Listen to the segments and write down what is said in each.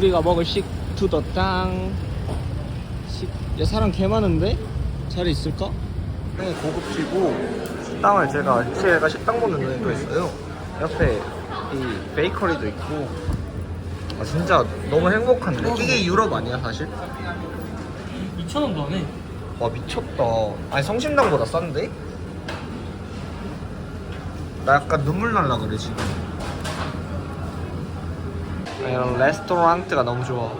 우리가 먹을 식투더 땅 식... 야 사람 개 많은데? 자리 있을까? 네 고급지고 식당을 제가 제가 식당 보는 눈에 또 있어요 옆에 이 베이커리도 있고 아 진짜 너무 행복한데 이게 유럽 아니야 사실? 2,000원도 안 해. 와 미쳤다 아니 성심당보다 싼데? 나 약간 눈물 날라 그래 지금 아, 이런 레스토랑트가 너무 좋아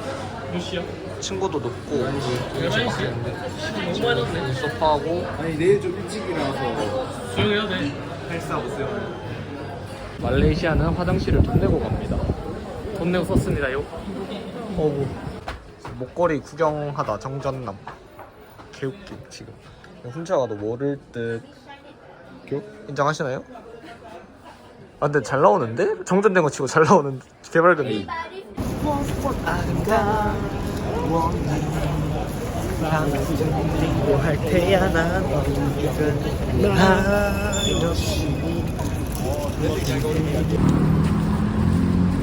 몇 시야? 친구도 높고 열한 시야? 너무 많이 왔네. 소파하고 아니 내일 좀 일찍 일어나서 조용해야 돼. 헬스하고 있어요. 말레이시아는 화장실을 돈 내고 갑니다 돈 내고 썼습니다요. 어구 목걸이 구경하다 정전남 개웃기 지금 혼자 가도 모를 듯 교? 인정하시나요? 아 근데 잘 나오는데? 정전된 거 치고 잘 나오는 개발근데 할 테야 난 언제든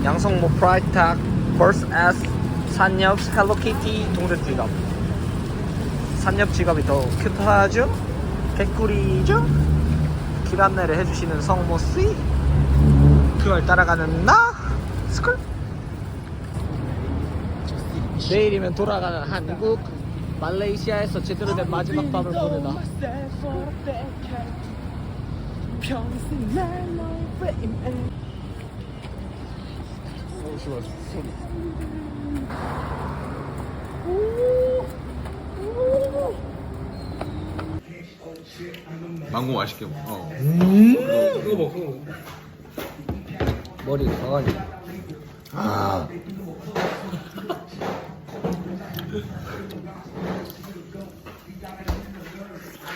양성모 프라이탁 벌스 S 산옆 헬로키티 동전 지갑 산옆 지갑이 더 큐트하죠? 개꿀이죠? 길 안내를 해주시는 성모씨 그걸 따라가는 나 스쿨 내일이면 돌아가는 한국 말레이시아에서 제대로 된 마지막 밤을 보내다 망고 맛있게 먹어. 어. 그거 먹어, 그거 먹어. 머리 강하니 아.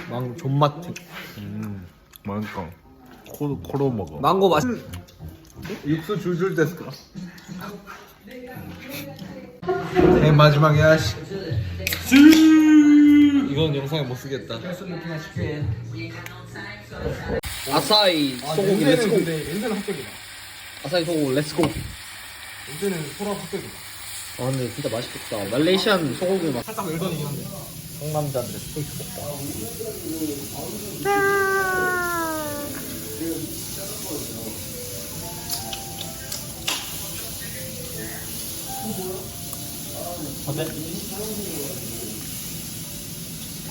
망 존맛 음. 맛있어. 코로 코로 먹어. 망고 맛 육수 줄줄 됐을까? 내 마지막이야. 씨. 이건 영상에 못 쓰겠다. 아사히 소고기 렛츠고 냄새는 합격이다. 아사히 소고기 렛츠고 냄새는 소라 합격이다. 아 근데 진짜 맛있겠다 말레이시안 소고기 맛 살짝 웰던이긴 한데. 상남자들의 스테이크 먹다 어때?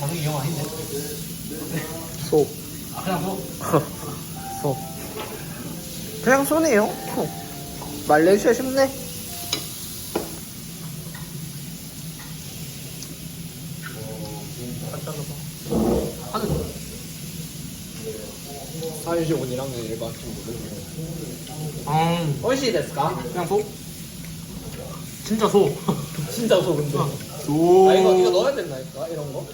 반응이 영 아닌데? 소 아, 그냥 뭐. 소. 그냥 소네요. 소. 말레이시아 쉽네. 하는 거. 사유지원이랑 일반 친구들. 음. 어시 됐을까? 그냥 소? 진짜 소. 진짜 소 근데. 오. 아 이거 이거 넣어야 된다니까 이런 거.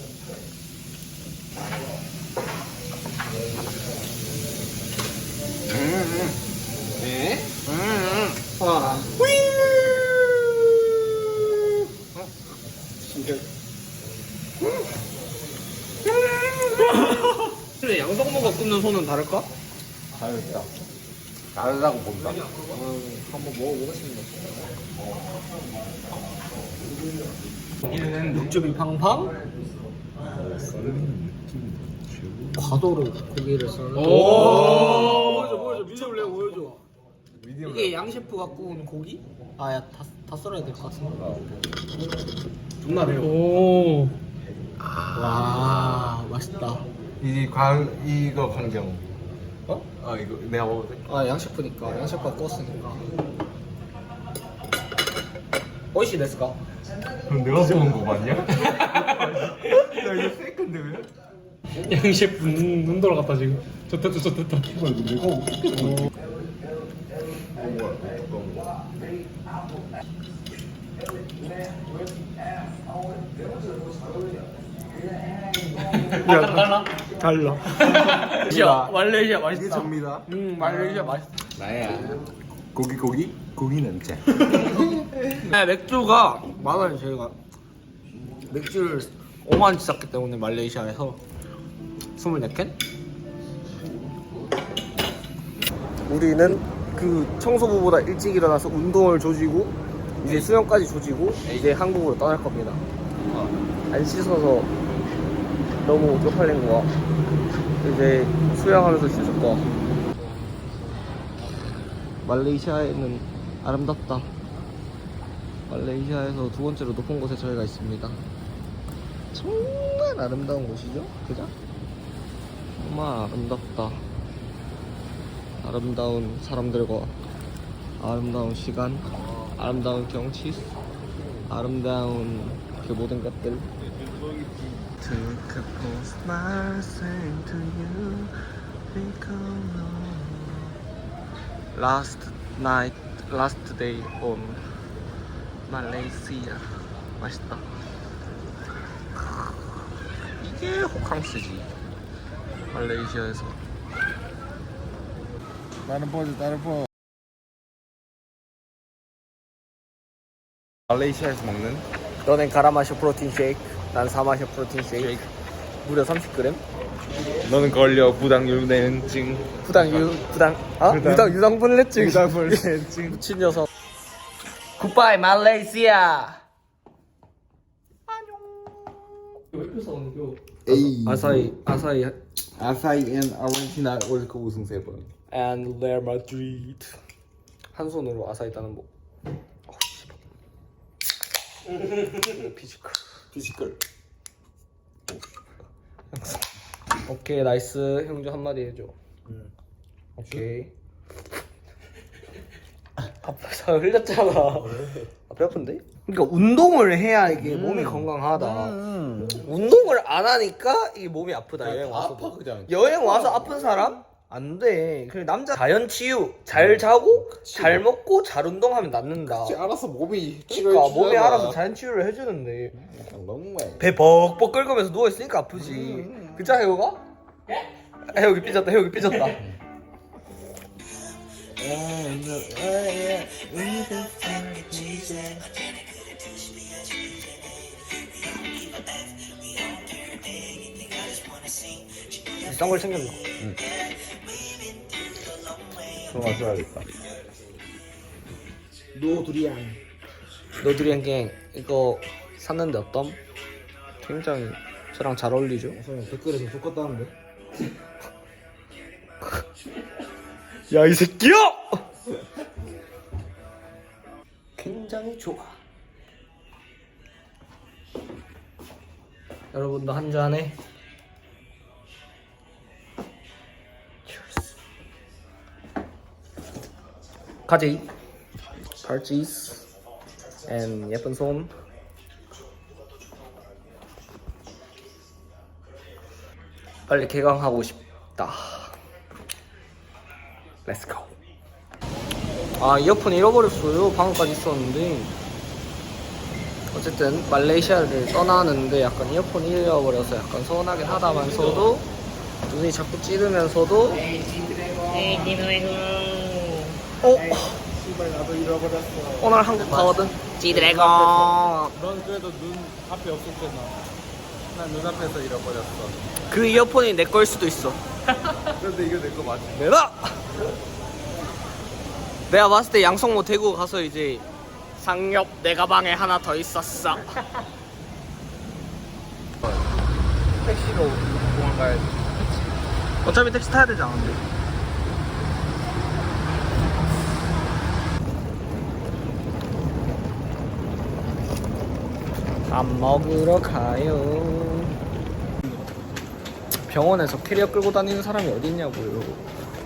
네. 와. 근데 양성모가 소는 다를까? 다르다. 다르다고 본다. 한번 먹어보겠습니다. 여기는 육즙이 팡팡. 과도로 고기를 써는. 오. 보여줘, 보여줘. 미쳐볼래, 보여줘. 미디엄. 이게 양 셰프가 구운 고기? 아야 다, 다 썰어야 될 것 같은데. 존나 매워. 오. 와 맛있다. 이광 이거 광경. 어? 아 이거 내가 먹어도 돼? 아 양셰프니까 양셰프가 구웠으니까. 오이시 데스까? 그럼 내가 먹은 거 맞냐? 나 이거 세컨데 왜? 양 셰프 눈, 눈 돌아갔다, 지금. 좋됐다, 좋됐다. 이거 내가 먹겠어. 약간 달라? 달라. 말레이시아, 말레이시아 이게 맛있다. 접니다. 음, 말레이시아 맛있다. 나야. 고기 고기 고기 냄새. 네, 맥주가 많아요 저희가 맥주를 5만원치 샀기 때문에 말레이시아에서 24캔? 우리는 그 청소부보다 일찍 일어나서 운동을 조지고 이제 수영까지 조지고 이제 한국으로 떠날 겁니다. 안 씻어서 너무 쪽팔린 거야. 이제 수영하면서 씻을 거야. 말레이시아에는 아름답다. 말레이시아에서 두 번째로 높은 곳에 저희가 있습니다. 정말 아름다운 곳이죠? 그죠? 정말 아름답다. 아름다운 사람들과 아름다운 시간, 아름다운 경치, 아름다운 그 모든 것들. Took a post smile, saying to you, become Last night, last day on Malaysia. 맛있다. 이게 호캉스지. 말레이시아에서. 다른 포즈 다른 포즈 말레이시아에서 먹는 너넨 갈아 마셔 프로틴 쉐이크, 난 사 마셔 프로틴 쉐이크. 무려 30g. 너는 걸려 부당유내증 부당 유 부당 아 부당. 유당 유당분해증 부당불내증 미친 녀석. 굿바이 말레이시아. 에이 아사히 아사히 아사히 앤 아르헨티나 월드컵 우승 세번 and Real Madrid 한 손으로 아사히 따는 법. 어, 씨발. 피지컬. 피지컬 오케이 나이스 형주 한마디 해줘. 오케이. 아파서 흘렸잖아. 아, 배 아픈데? 그러니까 운동을 해야 이게 몸이 건강하다. 운동을 안 하니까 이게 몸이 아프다. 여행 와서. 아파 그냥 여행 와서 아픈 사람? 안 돼. 그 남자 자연 치유. 잘 자고, 잘 먹고, 잘 운동하면 낫는다. 알아서 몸이 그러니까 몸이 알아서 자연 치유를 해주는데 너무해 배 벅벅 긁으면서 누워 있으니까 아프지. 그자 해오가? 해오기 삐졌다. 해오기 삐졌다. 비싼 걸 챙겼나? 그럼 마셔야겠다 노 두리안 너들이 한갱 이거 샀는데 어떤? 굉장히 저랑 잘 어울리죠? 댓글에서 똑같다는데 야 이 새끼야! 굉장히 좋아. 여러분도 한 잔에 가지, 팔찌스, and 예쁜 손. 빨리 개강하고 싶다. Go. 아 이어폰 잃어버렸어요. 방금까지 있었는데. 어쨌든 말레이시아를 떠나는데 약간 이어폰 잃어버려서 약간 서운하긴 하다면서도 눈이 자꾸 찌르면서도 어? 씨발 나도 잃어버렸어 오늘 한국 가거든. 찌드래곤. 넌 그래도 눈 앞에 없을 때나 난 눈앞에서 잃어버렸어 그 이어폰이 내 거일 수도 있어. 그런데 이거 내 거 맞지? 내가 내가 봤을 때 양성모 대구 가서 이제 상엽 내 가방에 하나 더 있었어. 택시로 공항 가야지 어차피 택시 타야 되지 않은데? 밥 먹으러 가요. 병원에서 캐리어 끌고 다니는 사람이 어디 있냐고요.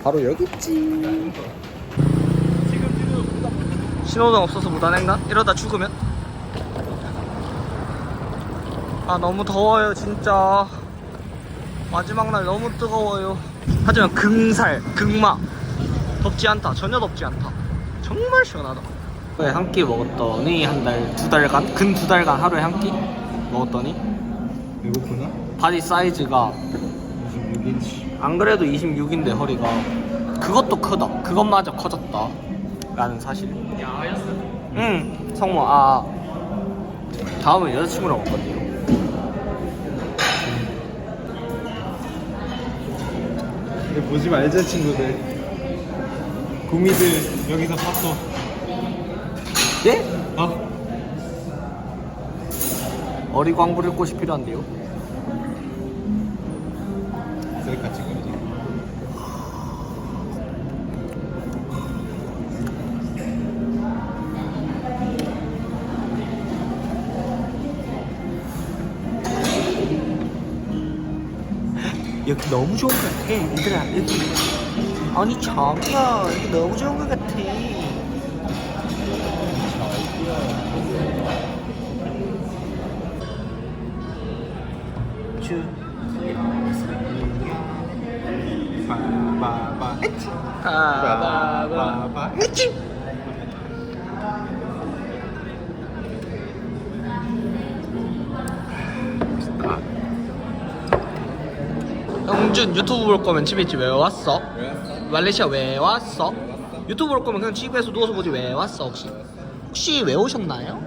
바로 여기 있지. 신호등 없어서 무단횡단? 이러다 죽으면? 아 너무 더워요 진짜. 마지막 날 너무 뜨거워요. 하지만 금살, 극막 덥지 않다. 전혀 덥지 않다. 정말 시원하다. 네, 한끼 먹었더니 한 달, 두 달간, 근 두 달간 하루에 한 끼 먹었더니 배고프나? 바디 사이즈가 26인치 안 그래도 26인데 허리가 그것도 크다. 그것마저 커졌다. 라는 사실. 야였어? 응, 성모. 아 다음은 여자친구랑 먹거든요. 이거 보지 말자 친구들 구미들 여기서 샀어 예? 아 어리광 부릴 곳이 필요한데요. 셀카 찍어야지. 여기 너무 좋은 것 같아. 얘들아, 여기. 아니, 자기야. 여기 너무 좋은 것 같아. 형준 유튜브 볼 거면 집에 있지 왜 왔어? 왜 왔어? 말레이시아 왜 왔어? 유튜브 볼 거면 그냥 집에서 누워서 보지 왜 왔어 혹시? 혹시 왜 오셨나요?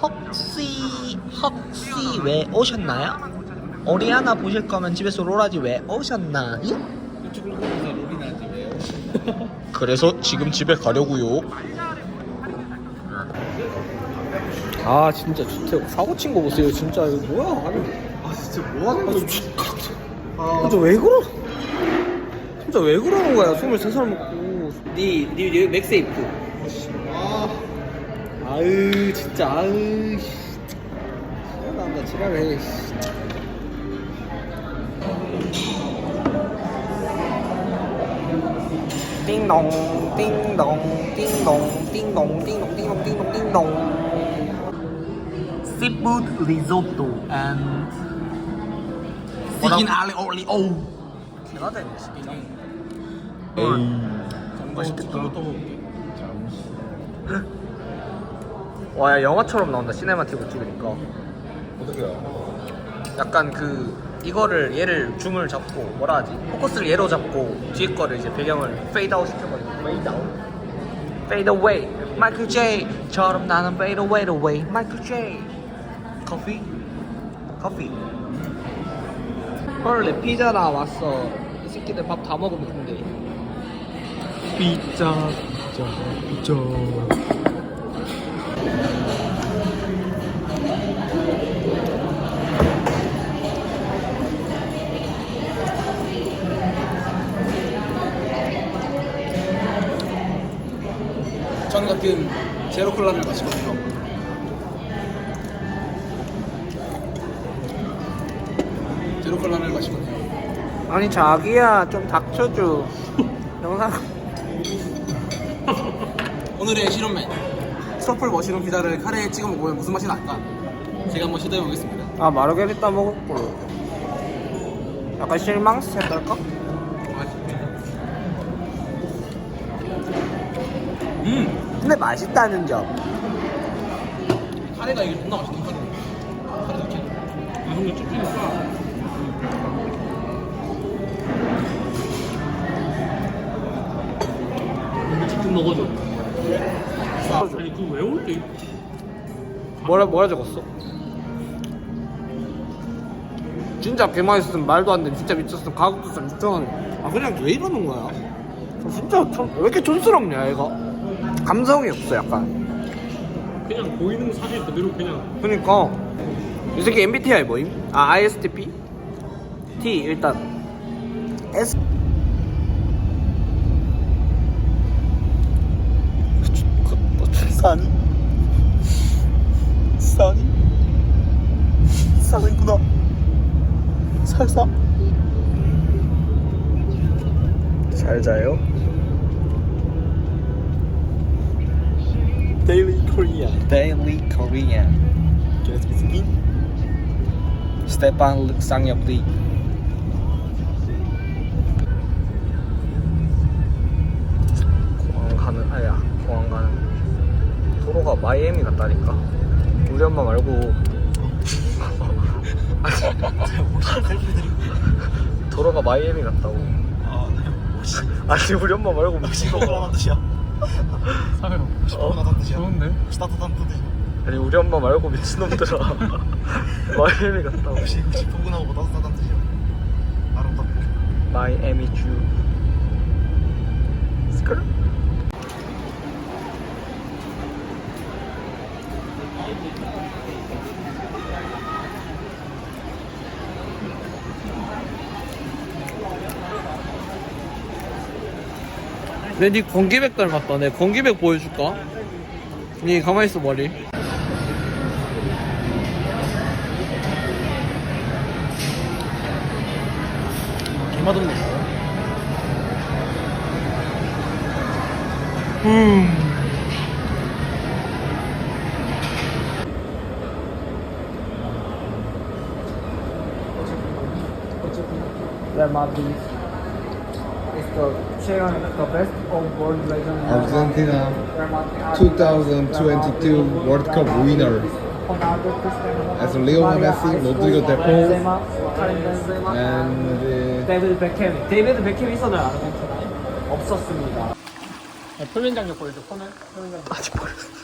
혹시 혹시 왜 오셨나요? 오리아나 보실 거면 집에서 롤하지 왜 오셨나요? 유튜브를 보면서 롤이나 하지 왜? 그래서 지금 집에 가려고요. 아 진짜 주택 사고 친 거 보세요 진짜 이거 뭐야 아니 아 진짜 뭐 하는 거야? 아, 진짜 왜 그러? 진짜 왜 그러는 거야? 23살 먹고. 니, 니, 니 맥세이프. 아, 아유, 진짜, 아유, 씨. 지랄한다, 지랄을 해, 씨. 띵동, 띵동, 띵동, 띵동, 띵동, 띵동, 띵동, 띵동. Seafood risotto and chicken aglio olio 개나다 에이. 맛있겠다. 또 먹을게. 와 야, 영화처럼 나온다. 시네마틱을 찍으니까. 어떻게 알아? 약간 그 이거를 얘를 줌을 잡고 뭐라 하지? 포커스를 얘로 잡고 뒤에 거를 이제 배경을 페이드 아웃 시켜버리고 페이드 아웃 페이드 어웨이 마이클 제이 처럼 나는 페이드 어웨이 어웨이 마이클 제이 커피 커피 헐내 피자 나 왔어 이 새끼들 밥 다 먹으면 된대 피자. 피자. 피자. 전 같은 제로 콜라를 마시거든요 아니 자기야 좀 닥쳐줘. 영상. 오늘의 실험맨. 트러플 머시룸 피자를 카레에 찍어 먹으면 무슨 맛이 날까? 제가 한번 시도해 보겠습니다. 아 마르게리따 먹을 걸. 약간 실망스럽달까? 음. 근데 맛있다는 점. 카레가 이게 존나 맛있네 카레. 카레도 이렇게 아 근데 쭈쭈니까 먹어줘 아니 그거 왜 올지? 뭐라 뭐라 적었어? 진짜 개맛있으면 말도 안 돼. 진짜 미쳤으면 가격도 좀 6천 원. 아 그냥 왜 이러는 거야? 아, 진짜 참, 왜 이렇게 촌스럽냐 얘가? 감성이 없어 약간. 그냥 보이는 사실 그대로 그냥 그러니까 이 새끼 MBTI 뭐임? 아 ISTP? T 일단 S 산이 산이 산이구나 살사 잘 자요 Daily Korea Daily Korea Just begin Stepan 쌍엽리 공항 가는 아야 공항 가는 도로가 마이애미 같다니까. 우리 엄마 말고. 도로가 마이애미 같다고. 아니 우리 엄마 말고 미친놈아 사회로 어? 좋은데? 아니 우리 엄마 말고 미친놈들아. 마이애미 같다고. 마이애미 주 내니 건기백 닮았다. 내 건기백 보여줄까? 니 가만히 있어 머리. 개맛없네. Real Madrid is the champion, the best of world legend. Argentina Real Madrid. 2022 World Cup winner. As Leo Messi, Rodrigo De Paul, Benzema, Karim Benzema, and uh, 데이비드 베캠. 데이비드 베캠 있었나요 아르헨티나에? 없었습니다. 표면 장력 보여줘. 표면 장력. 아직 모르겠어.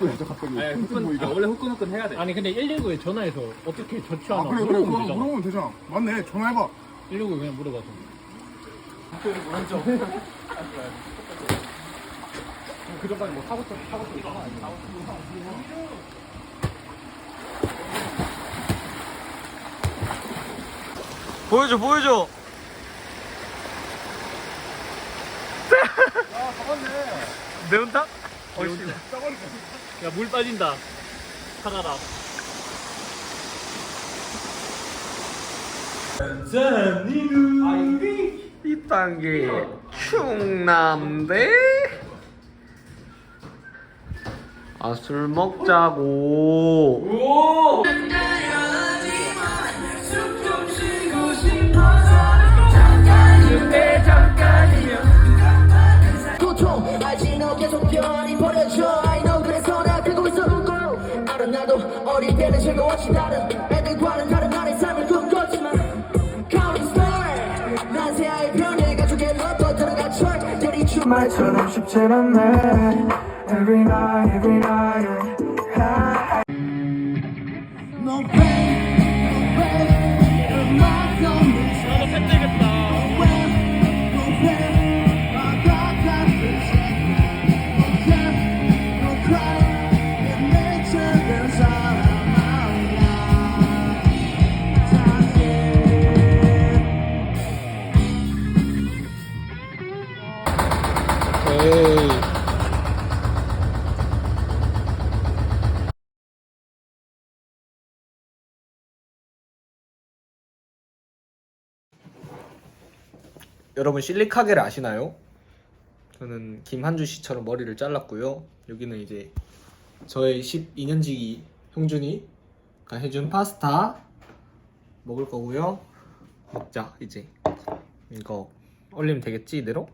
아니, 후끈, 아, 원래 후끈후끈 해야 돼. 아니, 근데 119에 전화해서 어떻게 조치하나 아 그래 그래 물어보면 그거 되잖아. 물어보면 되잖아 맞네 전화해봐 119에 그냥 물어봐서. 그 전까지 뭐 사고 쳐, 사고 쳐, 이상한 아니야? 보여줘 보여줘. 매운탕? 야, 물 빠진다. 찾아라. 이 딴 게 충남대? 아 술 먹자고. 나도 어릴 때는 다른 애들과는 다른 말처럼 쉽지 않네 Every night, every night 여러분 실리카게를 아시나요? 저는 김한주 씨처럼 머리를 잘랐고요. 여기는 이제 저의 12년지기 형준이가 해준 파스타 먹을 거고요. 먹자 이제 이거 올리면 되겠지 이대로?